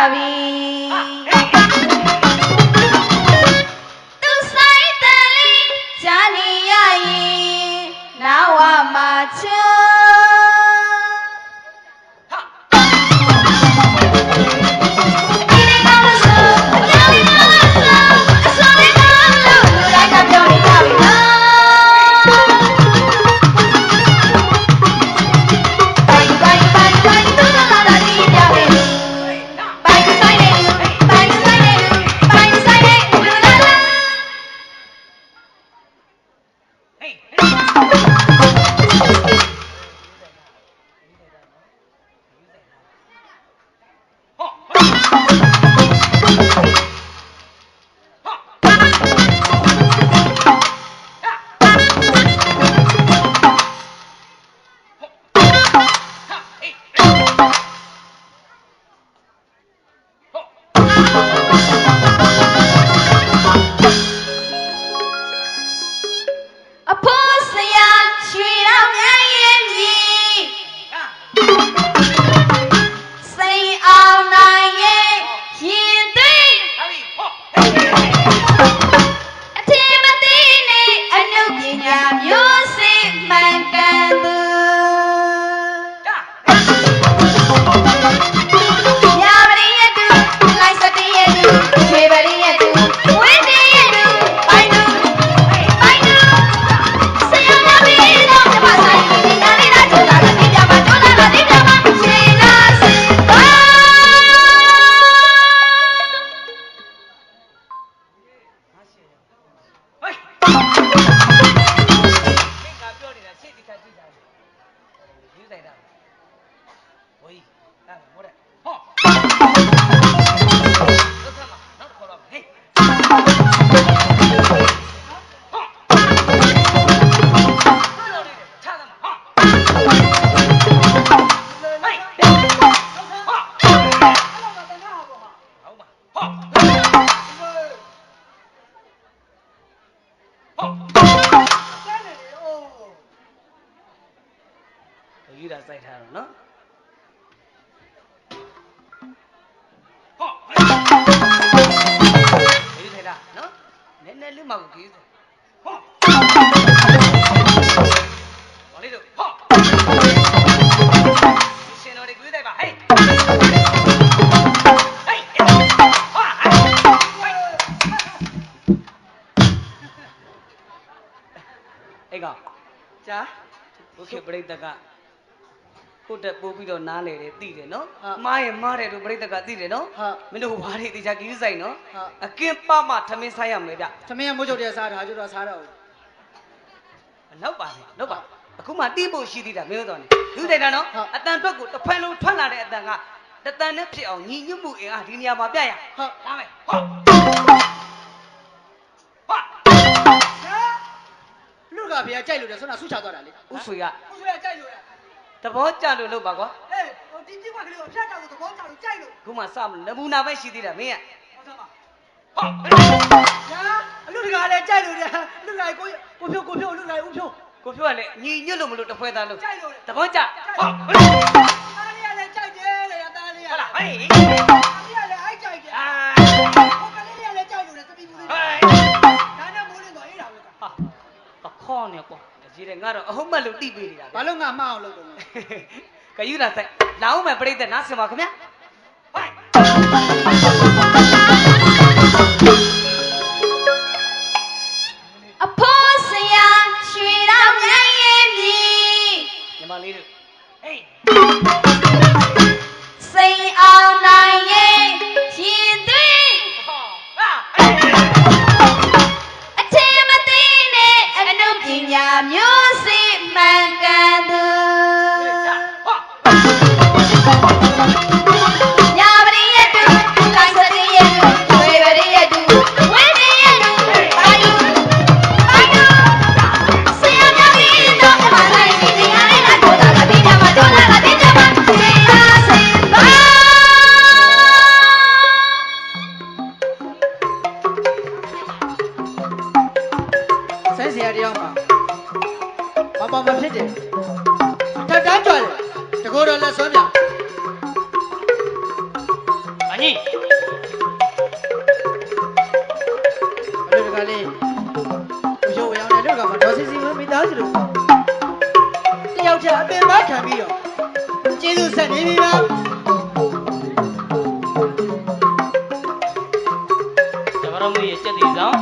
Davi. ချ ကြာဘုခေပရိသတ်ကကိုတက်ပို့ပြီးတော့နားလေတယ်သိတယ်နော်ဟုတ်မားရဲ့မားတယ်လို့ပရိသတ်ကသိတယ်နော်ဟုတ်မင်းတို့ဘာတွေတေချာကြီးဆိုင်နော်ဟုတ်အကင်းပမထမင်းဆိုင်ရမယ်ဗျသမီးကမိုးချုပ်တဲ့စားတာကျွတ်တော့စားတော့အနောက်ပါလေနောက်ပါအခုမှတီးဖို့ရှိသေးတာမင်းတို့တော်နေလူတိုင်တာနော်ဟုတ်အတန်အတွက်ကိုတစ်ဖက်လုံးထွက်လာတဲ့အတန်ကတတန်နဲ့ဖြစ်အောင်ညီညွတ်မှုအင်အားဒီနေရာမှာပြရဟုတ်ဒါမယ်ဟုတ် ဘယ်ကြိုက်လို့လဲဆွမ်းနာဆုချသွားတာလေဥဆွေကဦးဆွေကကြိုက်လို့ရသဘောကျလို့လုပ်ပါကွာဟေးဟိုဒီကြည့်မှကလေးကိုဖျက်တော့သဘောကျလို့ကြိုက်လို့ခုမှစမလို့နမူနာပဲရှိသေးတာမင်းကဟုတ်တယ်ပါဟာညာအလူတကာလည်းကြိုက်လို့ရလူကကိုကိုဖြိုးကိုဖြိုးလူကဦးဖြိုးကိုပြောရလေညီညွတ်လို့မလို့တစ်ဖွဲသားလို့ကြိုက်လို့လေသဘောကျဟာအားလေးကလည်းကြိုက်တယ်လေအသားလေးကဟုတ်လားဟေး တခေါနေကွာကြီးတယ်ငါတော့အဟုတ်မှတ်လို့တိပေးနေတာဘာလို့ငါမှားအောင်လုပ်တော့လဲကယူလာဆိုင်လာအောင်မယ်ပြိတ္တနားဆင်ပါခင်ဗျာဟိုင်းအဖိုးဆရာရွှေတော်မြတ်ရဲ့မြည်ညီမလေးတို့ဟေးစိန်အောင်နိုင်ရဲ့ ပ ပေါ်မဖြစ်တယ်ထပ်တန်းကြွတယ်တကောတော်လက်ဆွဲပြအညီအလူတကာလေးဦးရုပ်ဝေအောင်တဲ့လူကမှာဒေါ်စီစီဝမိသားစုတို့တယောက်ချအပင်ပန်းခံပြီးတော့ကျေးဇူးဆက်နေပြီပါဇဗရမရဲ့စက်တီဆောင်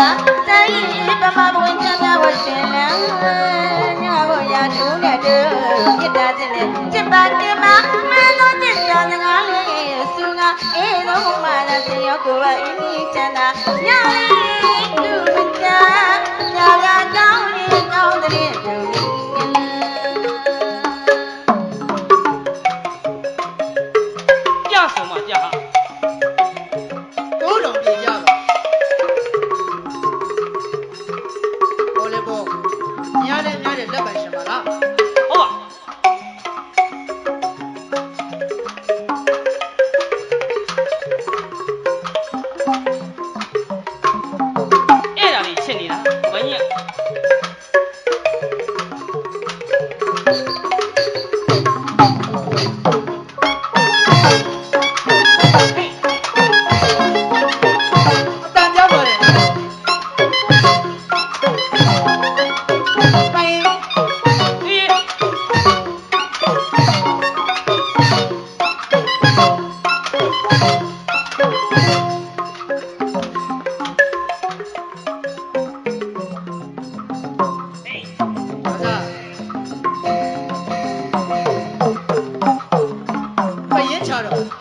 တိုင်းပမဘဝင်ချမ်းသာဝရှင်လန်းညဘရထူးနဲ့တူပြစ်တာခြင်းနဲ့ချစ်ပါတင်မမင်းတို့ချစ်ကြစကားလေးသူကအေးတော့မှလာစေရောကိုယ်ကအင်းကြီးချမ်းသာညလေးသူမချာညကတောင်းနေတောင်းတဲ့လူကြီး Toro.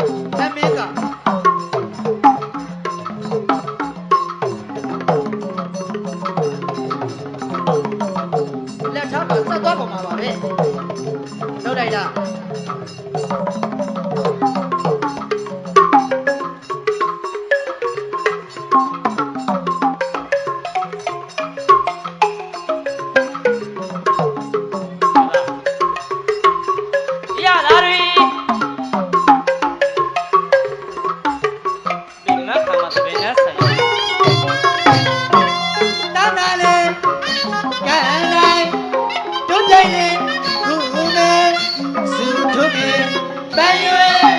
三一